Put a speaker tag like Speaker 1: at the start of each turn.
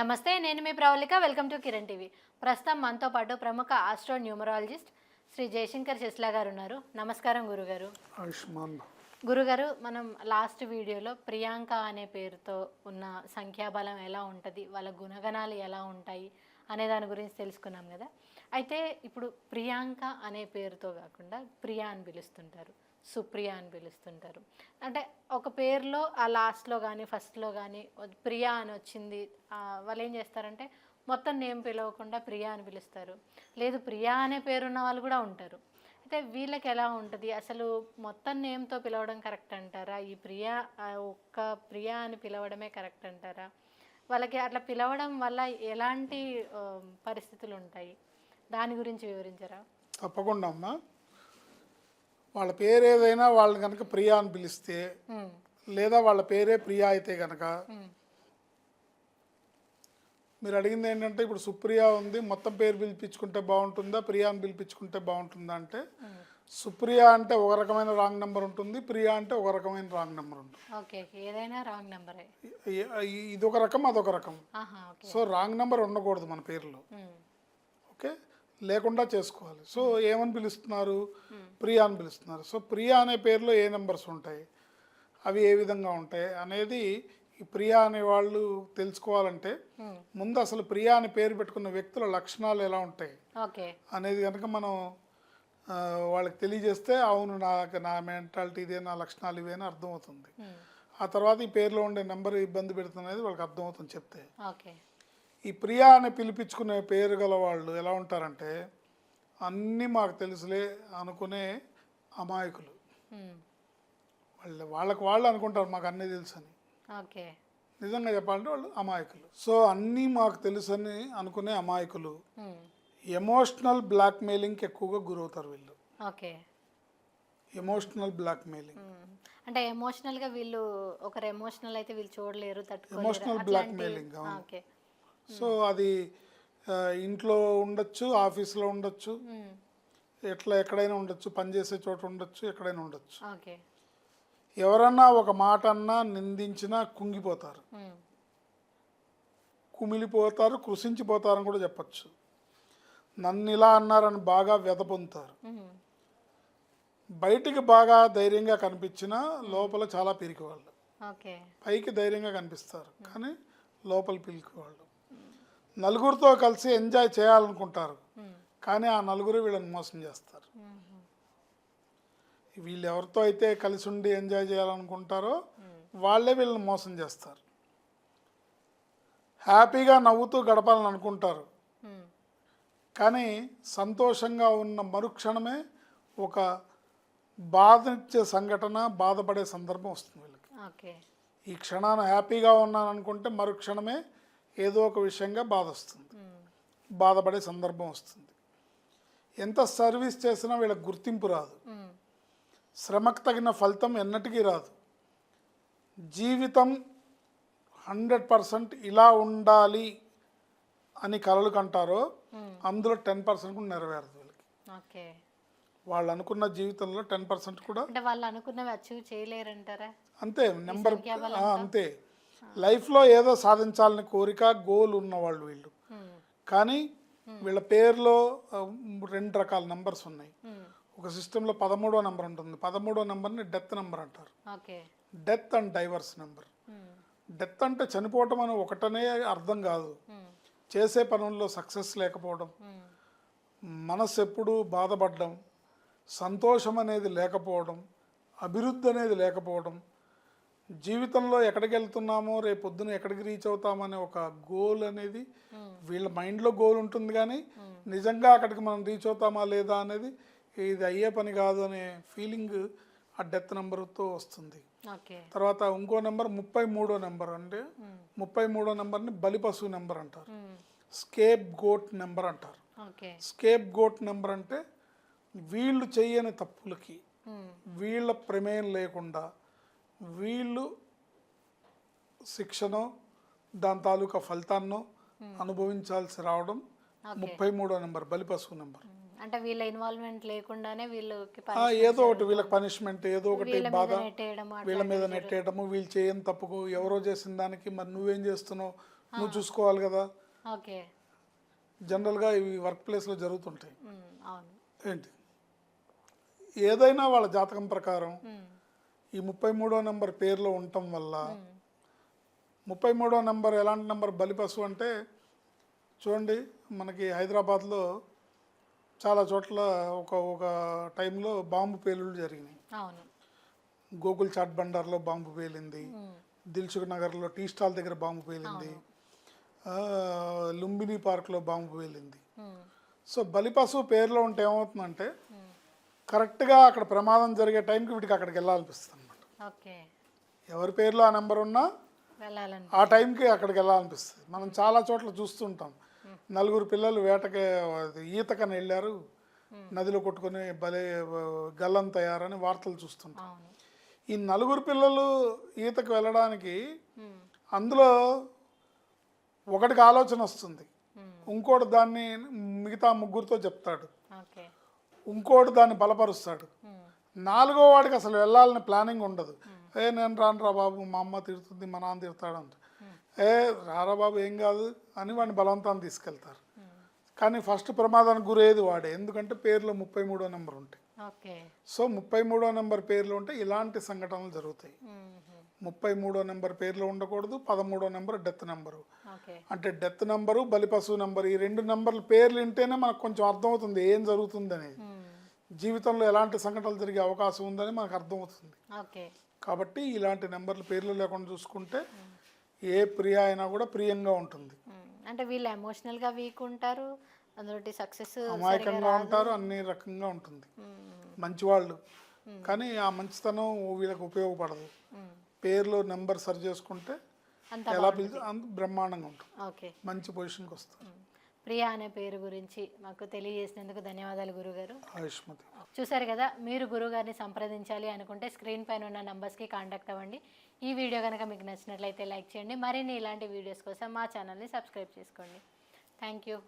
Speaker 1: నమస్తే నేను మీ Pravalika. Welcome to Kiran TV. ప్రస్తుతం మనతో పాటు ప్రముఖ ఆస్ట్రో న్యూమరాలజిస్ట్ శ్రీ జయశంకర్ చెస్లా గారు ఉన్నారు నమస్కారం గురుగారు.
Speaker 2: ఆయుష్మాన్.
Speaker 1: గురుగారు మనం లాస్ట్ వీడియోలో ప్రియాంక అనే పేరుతో ఉన్న సంఖ్యాబలం ఎలా ఉంటుంది? వాళ్ళ గుణగణాలు ఎలా ఉంటాయి? అనే దాని గురించి తెలుసుకున్నాం కదా. అయితే ఇప్పుడు ప్రియాంక అనే పేరుతో కాకుండా ప్రియా అని పిలుస్తుంటారు సుప్రియ అని పిలుస్తుంటారు. అంటే ఒక పేరులో ఆ లాస్ట్లో కానీ ఫస్ట్లో కానీ ప్రియా అని వచ్చింది వాళ్ళు ఏం చేస్తారంటే మొత్తం నేమ్ పిలవకుండా ప్రియా అని పిలుస్తారు. లేదు ప్రియా అనే పేరున్న వాళ్ళు కూడా ఉంటారు. అయితే వీళ్ళకి ఎలా ఉంటుంది? అసలు మొత్తం నేమ్తో పిలవడం కరెక్ట్ అంటారా? ఈ ప్రియా ఒక్క ప్రియా అని పిలవడమే కరెక్ట్ అంటారా? వాళ్ళకి అట్లా పిలవడం వల్ల ఎలాంటి పరిస్థితులు ఉంటాయి దాని గురించి వివరించరా?
Speaker 2: తప్పకుండా అమ్మా. వాళ్ళ పేరు ఏదైనా వాళ్ళని కనుక ప్రియా అని పిలిస్తే లేదా వాళ్ళ పేరే ప్రియా అయితే కనుక మీరు అడిగింది ఏంటంటే ఇప్పుడు సుప్రియ ఉంది మొత్తం పేరు పిలిపించుకుంటే బాగుంటుందా ప్రియా అని పిలిపించుకుంటే బాగుంటుందా అంటే సుప్రియ అంటే ఒక రకమైన రాంగ్ నెంబర్ ఉంటుంది ప్రియా అంటే ఒక రకమైన రాంగ్ నెంబర్ ఉంటుంది.
Speaker 1: ఓకే ఏదైనా రాంగ్ నెంబరే.
Speaker 2: ఇది ఒక రకం అదొక రకం. సో రాంగ్ నెంబర్ ఉండకూడదు మన పేరులో. ఓకే? లేకుండా చేసుకోవాలి. సో ఏమని పిలుస్తున్నారు? ప్రియా అని పిలుస్తున్నారు. సో ప్రియా అనే పేరులో ఏ నెంబర్స్ ఉంటాయి? అవి ఏ విధంగా ఉంటాయి? అనేది ఈ ప్రియా అనే వాళ్ళు తెలుసుకోవాలంటే ముందు అసలు ప్రియా అనే పేరు పెట్టుకున్న వ్యక్తుల లక్షణాలు ఎలా ఉంటాయి? అనేది కనుక మనం వాళ్ళకి తెలియజేస్తే అవును నాకు నా మెంటాలిటీ ఇదే నా లక్షణాలు ఇవే అని అర్థమవుతుంది.
Speaker 1: ఉమ్,
Speaker 2: ఆ తర్వాత ఈ పేరులో ఉండే నెంబర్ ఇబ్బంది పెడుతున్నది వాళ్ళకి అర్థమవుతుంది చెప్తే. ఈ ప్రియా అని పిలిపించుకునే పేరు గల వాళ్ళు ఎలా ఉంటారంటే అన్నీ మాకు తెలుసులే అనుకునే అమాయకులు.
Speaker 1: ఉమ్,
Speaker 2: వాళ్ళు వాళ్ళకి వాళ్ళు అనుకుంటారు మాకు అన్నీ తెలుసు అని
Speaker 1: ఓకే.
Speaker 2: నిజంగా చెప్పాలంటే వాళ్ళు అమాయకులు. సో అన్నీ మాకు తెలుసని అనుకునే అమాయకులు
Speaker 1: ఉమ్,
Speaker 2: ఎమోషనల్ బ్లాక్మెయిలింగ్కి ఎక్కువగా గురవుతారు వీళ్ళు.
Speaker 1: ఓకే.
Speaker 2: Emotional blackmailing.
Speaker 1: అంటే ఎమోషనల్గా వీళ్ళు ఒకరు ఎమోషనల్ అయితే వీళ్ళు చూడలేరు
Speaker 2: అవును.
Speaker 1: ఆ, ఓకే.
Speaker 2: సో అది ఇంట్లో ఉండొచ్చు ఆఫీస్లో ఉండొచ్చు. ఎట్లా ఎక్కడైనా ఉండొచ్చు పనిచేసే చోట ఉండొచ్చు ఎక్కడైనా ఉండొచ్చు.
Speaker 1: ఓకే.
Speaker 2: ఎవరన్నా ఒక మాట అన్నా నిందించినా కుంగిపోతారు. కుమిలిపోతారు కృషించిపోతారని కూడా చెప్పచ్చు. నన్ను ఇలా అన్నారని బాగా వ్యధపొందుతారు.
Speaker 1: మ్మ్.
Speaker 2: బయటికి బాగా ధైర్యంగా కనిపించినా లోపల చాలా పిరికి వాళ్ళు
Speaker 1: ఓకే.
Speaker 2: పైకి ధైర్యంగా కనిపిస్తారు. కానీ లోపల పిరికి వాళ్ళు నలుగురితో కలిసి ఎంజాయ్ చేయాలనుకుంటారు. కానీ ఆ నలుగురు వీళ్ళని మోసం చేస్తారు. వీళ్ళు ఎవరితో అయితే కలిసి ఉండి ఎంజాయ్ చేయాలనుకుంటారో వాళ్ళే వీళ్ళని మోసం చేస్తారు. హ్యాపీగా నవ్వుతూ గడపాలని అనుకుంటారు. కానీ సంతోషంగా ఉన్న మరుక్షణమే ఒక బాధనిచ్చే సంఘటన బాధపడే సందర్భం వస్తుంది వీళ్ళకి ఈ క్షణాన హ్యాపీగా ఉన్నాను అనుకుంటే మరుక్షణమే ఏదో ఒక విషయంగా బాధ వస్తుంది. బాధపడే సందర్భం వస్తుంది ఎంత సర్వీస్ చేసినా వీళ్ళకి గుర్తింపు రాదు. శ్రమకు తగిన ఫలితం ఎన్నటికీ రాదు జీవితం హండ్రెడ్ పర్సెంట్ ఇలా ఉండాలి అని కలలు కంటారో. అందులో టెన్ పర్సెంట్ కూడా నెరవేరదు వీళ్ళకి.
Speaker 1: ఓకే.
Speaker 2: వాళ్ళు అనుకున్న జీవితంలో టెన్ పర్సెంట్ కూడా
Speaker 1: అంటే వాళ్ళు అనుకున్నవి అచీవ్ చేయలేరంటారా?
Speaker 2: అంతే నెంబర్ అంతే. లైఫ్లో ఏదో సాధించాలని కోరిక గోల్ ఉన్నవాళ్ళు వీళ్ళు. కానీ వీళ్ళ పేరులో రెండు రకాల నెంబర్స్ ఉన్నాయి. ఒక సిస్టంలో పదమూడో నెంబర్ ఉంటుంది. పదమూడో నెంబర్ని డెత్ నెంబర్ అంటారు. Death and divorce number. Death అంటే చనిపోవటం అని ఒకటనే అర్థం కాదు. చేసే పనుల్లో సక్సెస్ లేకపోవడం మనస్సు ఎప్పుడూ బాధపడడం సంతోషం అనేది లేకపోవడం అభివృద్ధి అనేది లేకపోవడం జీవితంలో ఎక్కడికి వెళ్తున్నామో రేపు పొద్దున ఎక్కడికి రీచ్ అవుతామనే ఒక గోల్ అనేది వీళ్ళ మైండ్లో గోల్ ఉంటుంది కానీ నిజంగా అక్కడికి మనం రీచ్ అవుతామా లేదా అనేది ఇది అయ్యే పని కాదు అనే ఫీలింగ్ ఆ డెత్ నెంబర్తో వస్తుంది. తర్వాత ఇంకో నెంబర్ ముప్పై మూడో నెంబర్ అంటే ముప్పై మూడో నెంబర్ని బలిపశువు నెంబర్ అంటారు. స్కేప్ గోట్ నెంబర్ అంటారు. స్కేప్ గోట్ నెంబర్ అంటే వీళ్ళు చేయని తప్పులకి. వీళ్ళ ప్రమేయం లేకుండా వీళ్ళు శిక్షనో దాని తాలూకా ఫలితాన్నో అనుభవించాల్సి రావడం ముప్పై మూడో నెంబర్ బలిపశువు నెంబర్.
Speaker 1: అంటే వీళ్ళ ఇన్వాల్వ్మెంట్ లేకుండానే వీళ్ళకి
Speaker 2: ఏదో ఒకటి వీళ్ళకి పనిష్మెంట్ ఏదో ఒకటి బాధ వీళ్ళ మీద నెట్టేయడము వీళ్ళు చేయని తప్పుకు ఎవరో చేసిన దానికి మరి నువ్వేం చేస్తున్నావు? నువ్వు చూసుకోవాలి కదా.
Speaker 1: ఓకే.
Speaker 2: జనరల్గా ఇవి వర్క్ ప్లేస్లో జరుగుతుంటాయి. ఏంటి? ఏదైనా వాళ్ళ జాతకం ప్రకారం ఈ ముప్పై మూడో నెంబర్ పేర్లో ఉండటం వల్ల ముప్పై మూడో నెంబర్ ఎలాంటి నెంబర్ బలిపశు అంటే చూడండి మనకి హైదరాబాద్లో చాలా చోట్ల ఒక ఒక టైంలో బాంబు పేలుళ్ళు జరిగినాయి.
Speaker 1: అవును.
Speaker 2: గోకుల్ చాట్ బండార్లో బాంబు పేలింది. దిల్సుఖ్ నగర్లో టీ స్టాల్ దగ్గర బాంబు పేలింది. లుంబిని పార్క్లో బాంబు పేలింది. సో బలిపశు పేరులో ఉంటే ఏమవుతుందంటే కరెక్ట్గా అక్కడ ప్రమాదం జరిగే టైంకి వీటికి అక్కడికి వెళ్ళాలనిపిస్తుంది అనమాట ఎవరి పేరులో ఆ నెంబర్ ఉన్నా ఆ టైంకి అక్కడికి వెళ్ళాలనిపిస్తుంది. మనం చాలా చోట్ల చూస్తుంటాం. నలుగురు పిల్లలు వేటకి ఈతకని వెళ్ళారు. నదిలో కొట్టుకొని భలే గల్లం తయారని వార్తలు చూస్తుంటాం. ఈ నలుగురు పిల్లలు ఈతకు వెళ్ళడానికి అందులో ఒకటికి ఆలోచన వస్తుంది. ఇంకోటి దాన్ని మిగతా ముగ్గురితో చెప్తాడు. ఇంకోటి దాన్ని బలపరుస్తాడు. నాలుగో వాడికి అసలు వెళ్ళాలని ప్లానింగ్ ఉండదు. ఏ నేను రాను రా బాబు మా అమ్మ తిడుతుంది మా నాన్న తిడతాడు అంట ఏ రారా బాబు ఏం కాదు అని వాడిని బలవంతాన్ని తీసుకెళ్తారు. కానీ ఫస్ట్ ప్రమాదానికి గురయ్యేది వాడే. ఎందుకంటే పేర్లో ముప్పై మూడో నెంబర్ ఉంటాయి. సో ముప్పై మూడో నెంబర్ పేర్లో ఉంటే ఇలాంటి సంఘటనలు జరుగుతాయి. ముప్పై మూడో నెంబర్ పేర్లో ఉండకూడదు పదమూడో నెంబర్ డెత్ నెంబరు. అంటే డెత్ నెంబరు బలిపశువు నెంబర్ ఈ రెండు నెంబర్ల పేర్లు వింటేనే మనకు కొంచెం అర్థమవుతుంది ఏం జరుగుతుంది అనేది జీవితంలో ఎలాంటి సంఘటనలు జరిగే అవకాశం ఉందని మనకు అర్థమవుతుంది. కాబట్టి ఇలాంటి నెంబర్ల పేర్లు లేకుండా చూసుకుంటే ఏ ప్రియ అయినా కూడా ప్రియంగా ఉంటుంది.
Speaker 1: అంటే వీళ్ళు ఎమోషనల్గా వీక్ ఉంటారు అందులో సక్సెస్
Speaker 2: అమాయకంగా ఉంటారు అన్ని రకంగా ఉంటుంది. మంచివాళ్ళు. కానీ ఆ మంచితనం వీళ్ళకి ఉపయోగపడదు. పేర్లు నెంబర్ సరి చేసుకుంటే ఎలా పిలిచి అంత బ్రహ్మాండంగా ఉంటుంది. మంచి పొజిషన్కి వస్తారు.
Speaker 1: ఉమ్. ప్రియా అనే పేరు గురించి మాకు తెలియజేసినందుకు ధన్యవాదాలు గురుగారు. చూసారు కదా మీరు గురుగారిని సంప్రదించాలి అనుకుంటే స్క్రీన్ పైన ఉన్న నంబర్స్కి కాంటాక్ట్ అవ్వండి. ఈ వీడియో కనుక మీకు నచ్చినట్లయితే లైక్ చేయండి. మరిన్ని ఇలాంటి వీడియోస్ కోసం మా ఛానల్ని సబ్స్క్రైబ్ చేసుకోండి. Thank you.